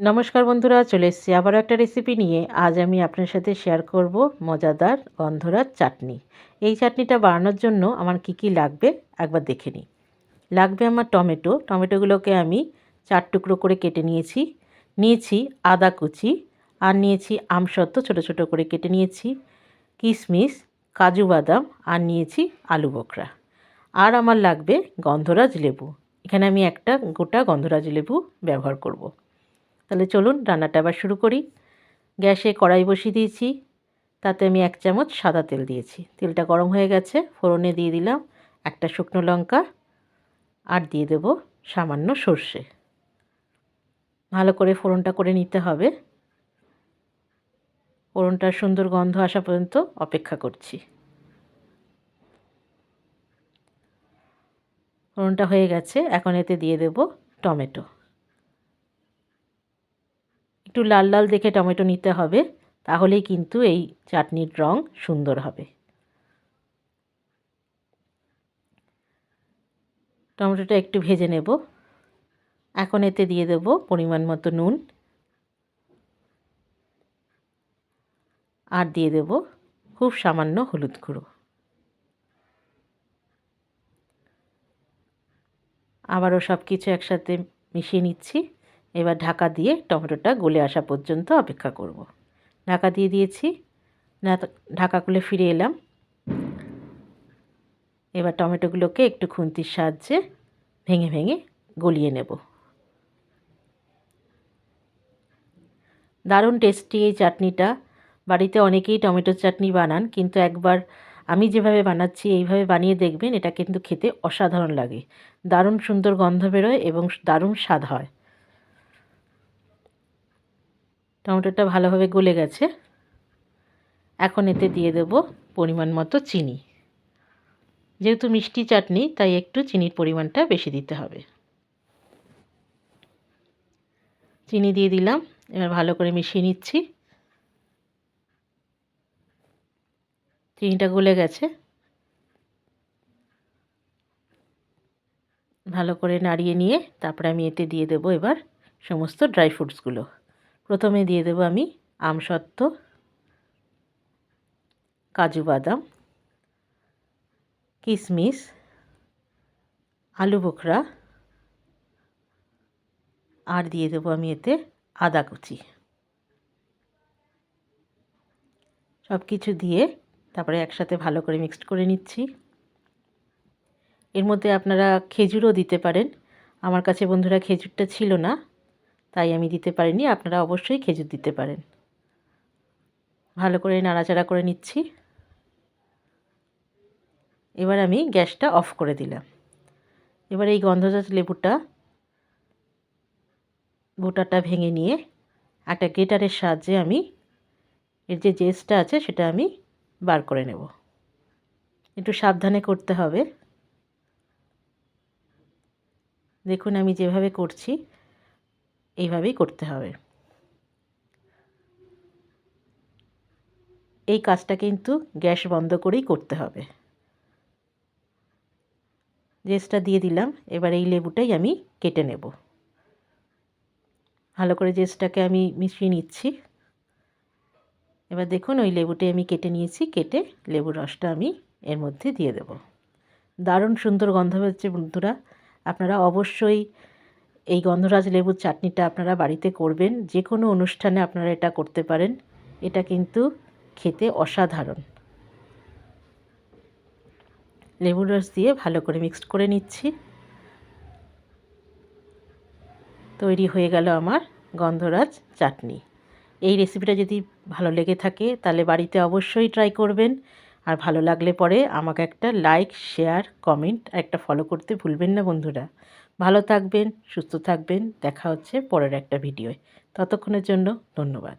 নমস্কার বন্ধুরা, চলে এসেছি আবারও একটা রেসিপি নিয়ে। আজ আমি আপনার সাথে শেয়ার করব মজাদার গন্ধরাজ চাটনি। এই চাটনিটা বানানোর জন্য আমার কি কি লাগবে একবার দেখে নিই। লাগবে আমার টমেটো। টমেটোগুলোকে আমি চার টুকরো করে কেটে নিয়েছি। নিয়েছি আদা কুচি আর নিয়েছি আমসত্ত্ব ছোটো ছোটো করে কেটে নিয়েছি। কিশমিশ, কাজু বাদাম আর নিয়েছি আলু বোখরা। আর আমার লাগবে গন্ধরাজ লেবু। এখানে আমি একটা গোটা গন্ধরাজ লেবু ব্যবহার করব। তাহলে চলুন রান্নাটা আবার শুরু করি। গ্যাসে কড়াই বসিয়ে দিয়েছি। তাতে আমি এক চামচ সাদা তেল দিয়েছি। তেলটা গরম হয়ে গেছে, ফোড়নে দিয়ে দিলাম একটা শুকনো লঙ্কা আর দিয়ে দেব সামান্য সর্ষে। ভালো করে ফোড়নটা করে নিতে হবে। ফোড়নটার সুন্দর গন্ধ আসা পর্যন্ত অপেক্ষা করছি। ফোড়নটা হয়ে গেছে, এখন এতে দিয়ে দেব টমেটো। একটু লাল লাল দেখে টমেটো নিতে হবে, তাহলেই কিন্তু এই চাটনির রং সুন্দর হবে। টমেটোটা একটু ভেজে নেব। এখন এতে দিয়ে দেব পরিমাণ মতো নুন। আর দিয়ে দেব খুব সামান্য হলুদ গুঁড়ো। আবারও সব কিছু একসাথে মিশিয়ে নিচ্ছি। এবার ঢাকা দিয়ে টমেটোটা গলে আসা পর্যন্ত অপেক্ষা করব। ঢাকা দিয়ে দিয়েছি। ঢাকা খুলে ফিরে এলাম। এবার টমেটোগুলোকে একটু খুন্তির সাহায্যে ভেঙে ভেঙে গলিয়ে নেব। দারুণ টেস্টি এই চাটনিটা। বাড়িতে অনেকেই টমেটোর চাটনি বানান, কিন্তু একবার আমি যেভাবে বানাচ্ছি, এইভাবে বানিয়ে দেখবেন, এটা কিন্তু খেতে অসাধারণ লাগে। দারুণ সুন্দর গন্ধ বেরোয় এবং দারুণ স্বাদ হয়। টমেটোটা ভালোভাবে গলে গেছে। এখন এতে দিয়ে দেব পরিমাণ মতো চিনি। যেহেতু মিষ্টি চাটনি, তাই একটু চিনির পরিমাণটা বেশি দিতে হবে। চিনি দিয়ে দিলাম, এবার ভালো করে মিশিয়ে নিচ্ছি। চিনিটা গলে গেছে। ভালো করে নাড়িয়ে নিয়ে তারপরে আমি এতে দিয়ে দেবো এবার সমস্ত ড্রাই ফ্রুটসগুলো। প্রথমে দিয়ে দেবো আমি আমসত্ত্ব, কাজু বাদাম কিশমিশ আলু বোখরা, আর দিয়ে দেবো আমি এতে আদা কুচি। সব কিছু দিয়ে তারপরে একসাথে ভালো করে মিক্সড করে নিচ্ছি। এর মধ্যে আপনারা খেজুরও দিতে পারেন। আমার কাছে বন্ধুরা খেজুরটা ছিল না। তাই আমি দিতে পারিনি, আপনারা অবশ্যই খেজুর দিতে পারেন। ভালো করে নাড়াচাড়া করে নিচ্ছি। এবার আমি গ্যাসটা অফ করে দিলাম। এবার এই গন্ধজাত লেবুটা গোটাটা ভেঙে নিয়ে একটা গেটারের সাহায্যে আমি এর যে জেসটা আছে সেটা আমি বার করে নেব। একটু সাবধানে করতে হবে। দেখুন আমি যেভাবে করছি এইভাবেই করতে হবে। এই কাজটা কিন্তু গ্যাস বন্ধ করেই করতে হবে। জেসটা দিয়ে দিলাম, এবার এই লেবুটাই আমি কেটে নেব। ভালো করে জেসটাকে আমি মিশিয়ে নিচ্ছি। এবার দেখুন, ওই লেবুটাই আমি কেটে নিয়েছি, কেটে লেবুর রসটা আমি এর মধ্যে দিয়ে দেব। দারুণ সুন্দর গন্ধ হচ্ছে বন্ধুরা। আপনারা অবশ্যই এই গন্ধরাজ লেবুর চাটনিটা আপনারা বাড়িতে করবেন যে কোনো অনুষ্ঠানে আপনারা এটা করতে পারেন। এটা কিন্তু খেতে অসাধারণ। লেবুর রস দিয়ে ভালো করে মিক্সড করে নিচ্ছি। তৈরি হয়ে গেল আমার গন্ধরাজ চাটনি। এই রেসিপিটা যদি ভালো লেগে থাকে, তাহলে বাড়িতে অবশ্যই ট্রাই করবেন। আর ভালো লাগলে পরে আমাকে একটা লাইক শেয়ার কমেন্ট একটা ফলো করতে ভুলবেন না বন্ধুরা। ভালো থাকবেন, সুস্থ থাকবেন, দেখা হচ্ছে পরের একটা ভিডিওয় ততক্ষণের জন্য ধন্যবাদ।